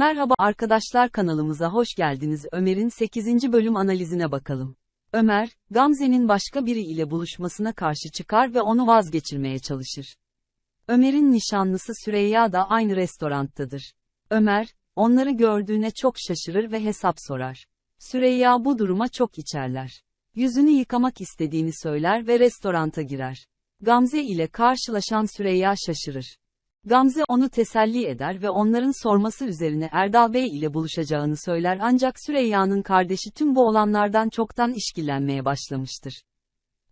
Merhaba arkadaşlar kanalımıza hoş geldiniz. Ömer'in 8. bölüm analizine bakalım. Ömer, Gamze'nin başka biri ile buluşmasına karşı çıkar ve onu vazgeçirmeye çalışır. Ömer'in nişanlısı Süreyya da aynı restoranttadır. Ömer, onları gördüğüne çok şaşırır ve hesap sorar. Süreyya bu duruma çok içerler. Yüzünü yıkamak istediğini söyler ve restoranta girer. Gamze ile karşılaşan Süreyya şaşırır. Gamze onu teselli eder ve onların sorması üzerine Erdal Bey ile buluşacağını söyler ancak Süreyya'nın kardeşi tüm bu olanlardan çoktan işkillenmeye başlamıştır.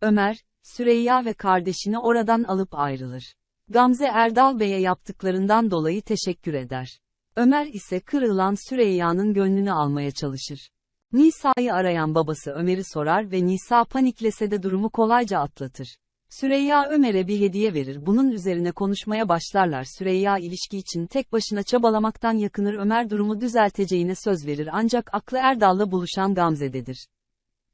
Ömer, Süreyya ve kardeşini oradan alıp ayrılır. Gamze Erdal Bey'e yaptıklarından dolayı teşekkür eder. Ömer ise kırılan Süreyya'nın gönlünü almaya çalışır. Nisa'yı arayan babası Ömer'i sorar ve Nisa paniklese de durumu kolayca atlatır. Süreyya Ömer'e bir hediye verir. Bunun üzerine konuşmaya başlarlar. Süreyya ilişki için tek başına çabalamaktan yakınır. Ömer durumu düzelteceğine söz verir ancak aklı Erdal'la buluşan Gamze'dedir.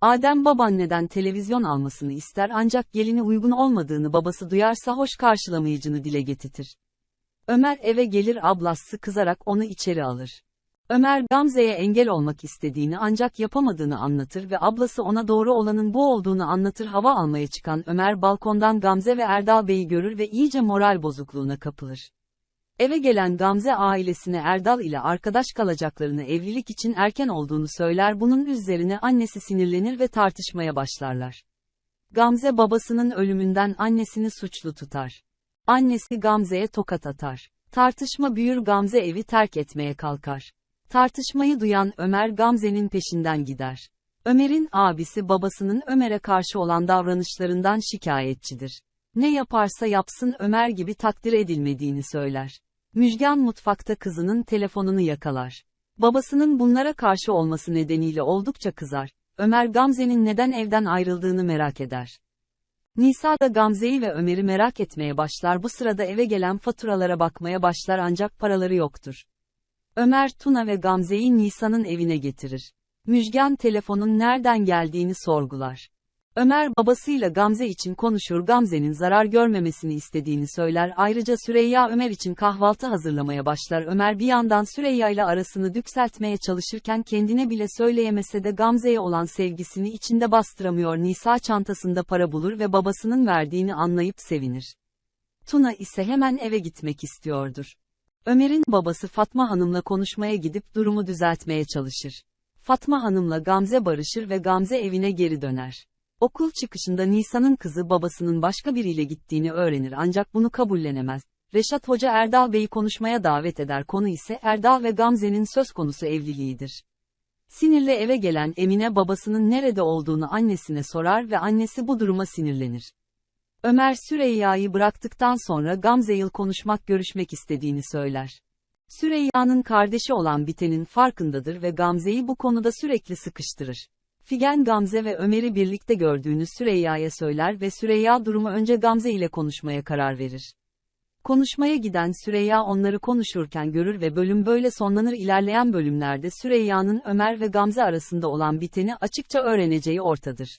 Adem babaanneden televizyon almasını ister ancak gelini uygun olmadığını babası duyarsa hoş karşılamayıcını dile getirir. Ömer eve gelir ablası kızarak onu içeri alır. Ömer Gamze'ye engel olmak istediğini ancak yapamadığını anlatır ve ablası ona doğru olanın bu olduğunu anlatır. Hava almaya çıkan Ömer balkondan Gamze ve Erdal Bey'i görür ve iyice moral bozukluğuna kapılır. Eve gelen Gamze ailesine Erdal ile arkadaş kalacaklarını evlilik için erken olduğunu söyler bunun üzerine annesi sinirlenir ve tartışmaya başlarlar. Gamze babasının ölümünden annesini suçlu tutar. Annesi Gamze'ye tokat atar. Tartışma büyür Gamze evi terk etmeye kalkar. Tartışmayı duyan Ömer Gamze'nin peşinden gider. Ömer'in abisi babasının Ömer'e karşı olan davranışlarından şikayetçidir. Ne yaparsa yapsın Ömer gibi takdir edilmediğini söyler. Müjgan mutfakta kızının telefonunu yakalar. Babasının bunlara karşı olması nedeniyle oldukça kızar. Ömer Gamze'nin neden evden ayrıldığını merak eder. Nisa da Gamze'yi ve Ömer'i merak etmeye başlar bu sırada eve gelen faturalara bakmaya başlar ancak paraları yoktur. Ömer Tuna ve Gamze'yi Nisa'nın evine getirir. Müjgan telefonun nereden geldiğini sorgular. Ömer babasıyla Gamze için konuşur Gamze'nin zarar görmemesini istediğini söyler ayrıca Süreyya Ömer için kahvaltı hazırlamaya başlar Ömer bir yandan Süreyya ile arasını dükseltmeye çalışırken kendine bile söyleyemese de Gamze'ye olan sevgisini içinde bastıramıyor Nisa çantasında para bulur ve babasının verdiğini anlayıp sevinir. Tuna ise hemen eve gitmek istiyordur. Ömer'in babası Fatma Hanım'la konuşmaya gidip durumu düzeltmeye çalışır. Fatma Hanım'la Gamze barışır ve Gamze evine geri döner. Okul çıkışında Nisa'nın kızı babasının başka biriyle gittiğini öğrenir ancak bunu kabullenemez. Reşat Hoca Erdal Bey'i konuşmaya davet eder konu ise Erdal ve Gamze'nin söz konusu evliliğidir. Sinirle eve gelen Emine babasının nerede olduğunu annesine sorar ve annesi bu duruma sinirlenir. Ömer Süreyya'yı bıraktıktan sonra Gamze'yle konuşmak görüşmek istediğini söyler. Süreyya'nın kardeşi olan Biten'in farkındadır ve Gamze'yi bu konuda sürekli sıkıştırır. Figen Gamze ve Ömer'i birlikte gördüğünü Süreyya'ya söyler ve Süreyya durumu önce Gamze ile konuşmaya karar verir. Konuşmaya giden Süreyya onları konuşurken görür ve bölüm böyle sonlanır ilerleyen bölümlerde Süreyya'nın Ömer ve Gamze arasında olan biteni açıkça öğreneceği ortadır.